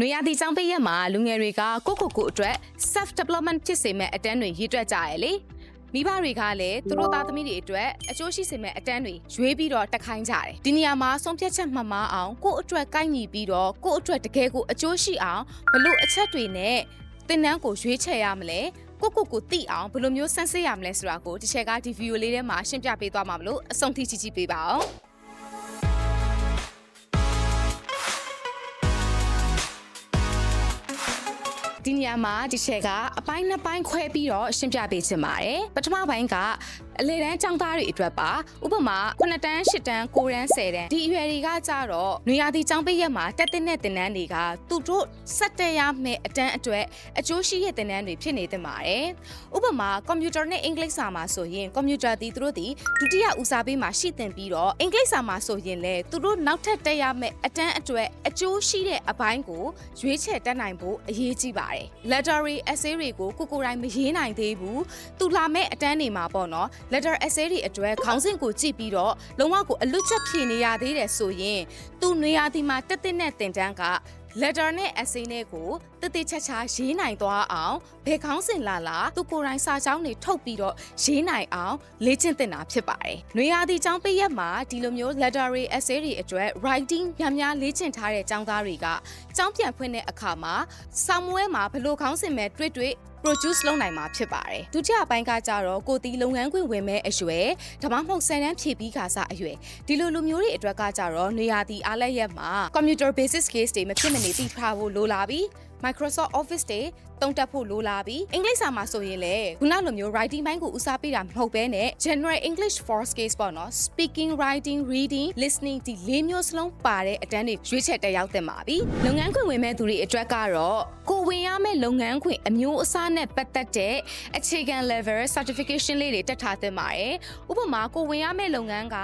နွေရာသီကျောင်းပိတ်ရက်မှာလူငယ်တွေကကိုယ့်ကိုယ်ကိုယ်အတွက် self development ဖြစ်စေမဲ့အတန်းတွေရည်တွက်ကြရလေမိဘတွေကလည်းသူတို့သားသမီးတွေအတွက်အကျိုးရှိစေမဲ့အတန်းတွေရွေးပြီးတော့တက်ခိုင်းကြတယ်ဒီနေရာမှာဆုံးဖြတ်ချက်မှတ်မအောင်ကိုယ့်အတွက်ကိုက်ညီပြီးတော့ကိုယ့်အတွက်တကယ်ကိုအကျိုးရှိအောင်ဘလို့အချက်တွေနဲ့သင်တန်းကိုရွေးချယ်ရမလဲကိုကိုကိုသိအောင်ဘယ်လိုမျိုးစမ်းစစ်ရမလဲဆိုတာကိုဒီချက်ကဒီဗီဒီယိုလေးထဲမှာရှင်းပြပေးသွားမှာမလို့အဆုံးထိကြည့်ကြည့်ပေးပါအောင် ဒီနေရာမှာဒီချက်ကအပိုင်းနှစ်ပိုင်းခွဲပြီးတော့ရှင်းပြပေးချင်ပါတယ်ပထမပိုင်းကအလေတန်းចောင်းသားတွေအတွက်ပါဥပမာ9တန်း10တန်း9တန်း10တန်းဒီအရွယ်တွေကကြတော့နွေရာသီចောင်းပိတ်ရက်မှာတက်တဲ့နဲ့တင်တန်းတွေကသူတို့စက်တက်ရမယ့်အတန်းအတွက်အကျိုးရှိတဲ့တင်တန်းတွေဖြစ်နေတင်ပါတယ်ဥပမာကွန်ပျူတာနဲ့အင်္ဂလိပ်စာမှာဆိုရင်ကွန်ပျူတာဒီသူတို့ဒီဒုတိယဦးစားပေးမှာရှိတင်ပြီးတော့အင်္ဂလိပ်စာမှာဆိုရင်လည်းသူတို့နောက်ထပ်တက်ရမယ့်အတန်းအတွက်အကျိုးရှိတဲ့အပိုင်းကိုရွေးချယ်တက်နိုင်ဖို့အရေးကြီးပါတယ် lettering essay တွေကိုကိုကိုယ်တိုင်မရေးနိုင်သေးဘူးသူလာမဲ့အတန်းတွေမှာပေါ့နော် letter essay တွေအတွက်ခေါင်းစဉ်ကိုကြည့်ပြီးတော့လုံးဝကိုအလွတ်ချက်ဖြေနေရသေးတယ်ဆိုရင်သူနေရာဒီမှာတက်တဲ့နဲ့တင်တန်းက letter နဲ့ essay နဲ့ကို တတိချက်ချာရေးနိုင်သွားအောင်ဘယ်ခေါင်းစဉ်လာလာသူကိုယ်တိုင်စာကြောင်းတွေထုတ်ပြီးတော့ရေးနိုင်အောင်လေ့ကျင့်သင်တာဖြစ်ပါတယ်။နွေရာသီကျောင်းပိတ်ရက်မှာဒီလိုမျိုး letter တွေ essay တွေအတွက် writing များများလေ့ကျင့်ထားတဲ့ကျောင်းသားတွေကကျောင်းပြန်ဖွင့်တဲ့အခါမှာဆောင်းမွဲမှာဘယ်လိုခေါင်းစဉ်မဲ့တွေ့တွေ့ produce လုပ်နိုင်မှာဖြစ်ပါတယ်ဒုတိယပိုင်းကကြတော့ကိုတီလုပ်ငန်းခွင်ဝင်မဲ့အရွယ်ဒါမှမဟုတ်ဆယ်တန်းဖြည့်ပြီးခါစားအရွယ်ဒီလိုလူမျိုးတွေအတွက်ကကြတော့နေရာတီအားလက်ရက်မှာ computer basis case တွေမဖြစ်မနေသိထားဖို့လိုလာပြီး Microsoft Office တွေတုံးတက်ဖို့လိုလာပြီးအင်္ဂလိပ်စာမှာဆိုရင်လည်းခုနလိုမျိုး writing ဘိုင်းကိုဦးစားပေးတာမဟုတ်ဘဲနဲ့ general English for case ပေါ့နော် speaking writing reading listening ဒီလေးမျိုးစလုံးပါတဲ့အတန်းတွေရွေးချယ်တက်ရောက်တင်ပါပြီလုပ်ငန်းခွင်ဝင်မဲ့သူတွေအတွက်ကတော့ကိုဝင်ရမယ့်လုပ်ငန်းခွင်အမျိုးအစားနဲ့ပတ်သက်တဲ့အခြေခံ level certification လေးတွေတက်ထားသင့်ပါတယ်ဥပမာကိုဝင်ရမယ့်လုပ်ငန်းက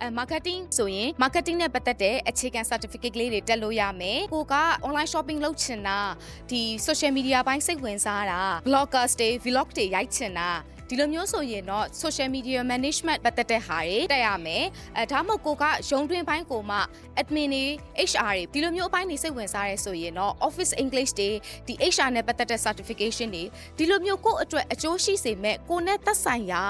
အဲ marketing ဆိုရင် marketing နဲ့ပတ်သက်တဲ့အခြေခံ certificate လေးတွေတက်လို့ရမယ်ကိုက online shopping လုပ်ချင်တာဒီ social media ဘိုင်းစိတ်ဝင်စားတာ bloggers တွေ vlog တွေရိုက်ချင်တာဒီလိုမျိုးဆိုရင်တော့ social media management ပတ်သက်တဲ့ဟာတွေတက်ရမယ်အဲဒါမှမဟုတ်ကိုကရုံးတွင်းဘိုင်းကိုမှ admin တွေ HR တွေဒီလိုမျိုးအပိုင်းတွေစိတ်ဝင်စားရဲဆိုရင်တော့ office english တွေဒီ HR နဲ့ပတ်သက်တဲ့ certification တွေဒီလိုမျိုးကိုယ့်အတွက်အကျိုးရှိစေမဲ့ကိုနဲ့သက်ဆိုင်ရာ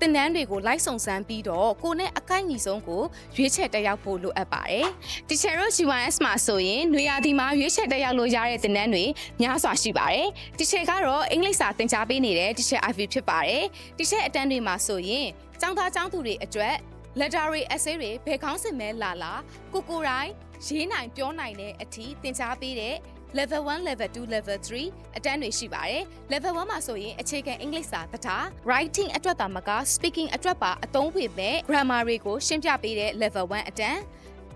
တင်နန်းတွေကိုလိုက်စုံစမ်းပြီးတော့ကိုနဲ့အကိုက်ညီဆုံးကိုရွေးချယ်တက်ရောက်ဖို့လိုအပ်ပါတယ်။ Teacher တို့ GYS မှာဆိုရင်နွေရာသီမှာရွေးချယ်တက်ရောက်လို့ရတဲ့တင်နန်းတွေများစွာရှိပါတယ်။ Teacher ကတော့အင်္ဂလိပ်စာသင်ကြားပေးနေတဲ့ Teacher Ivy ဖြစ်ပါတယ်။ Teacher အတန်းတွေမှာဆိုရင်ចောင်းသားចောင်းသူတွေအတွက် letter တွေ essay တွေဘယ်ခေါင်းစဉ်မဲလာလာကိုကိုတိုင်းရေးနိုင်ပြောနိုင်တဲ့အထိသင်ကြားပေးတဲ့ level 1 level 2 level 3အတန်းတွေရှိပါတယ်။ level 1မှာဆိုရင်အခြေခံအင်္ဂလိပ်စာတထား writing အတွက်တာမက speaking အတွက်ပါအသုံးဝင်မဲ့ grammar တွေကိုရှင်းပြပေးတဲ့ level 1အတန်း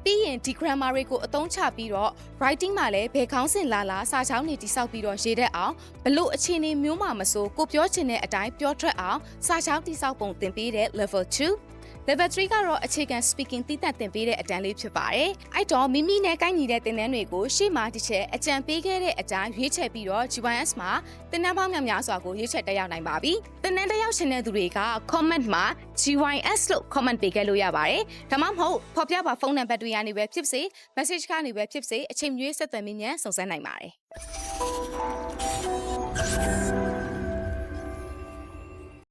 ပြီးရင်ဒီ grammar တွေကိုအသုံးချပြီးတော့ writing မှာလည်းဘယ်ခေါင်းစဉ်လာလာစာချောင်းတွေတိစောက်ပြီးတော့ရေးတတ်အောင်ဘလို့အခြေအနေမျိုးမှမဆိုကိုပြောချင်တဲ့အတိုင်းပြောထွက်အောင်စာချောင်းတိစောက်ပုံသင်ပေးတဲ့ level 2 Level 3ကတော့အခြေခံ speaking တည်တတ်သင်ပေးတဲ့အတန်းလေးဖြစ်ပါတယ်။အဲ့တော့မိမိနဲ့ကိုက်ညီတဲ့သင်တန်းတွေကိုရှေ့မှာတစ်ချက်အကြံပေးခဲ့တဲ့အတိုင်းရွေးချယ်ပြီးတော့ GYS မှာသင်တန်းပေါင်းများများစွာကိုရွေးချယ်တက်ရောက်နိုင်ပါပြီ။သင်တန်းတက်ရောက်ရှင်တဲ့သူတွေက comment မှာ GYS လို့ comment ပေးခဲ့လို့ရပါတယ်။ဒါမှမဟုတ်ဖော်ပြပါဖုန်းနံပါတ်တွေကနေပဲဖြစ်စေ message ကနေပဲဖြစ်စေအချိန်မရွေးဆက်သွယ်မိမြန်စုံစမ်းနိုင်ပါတယ်။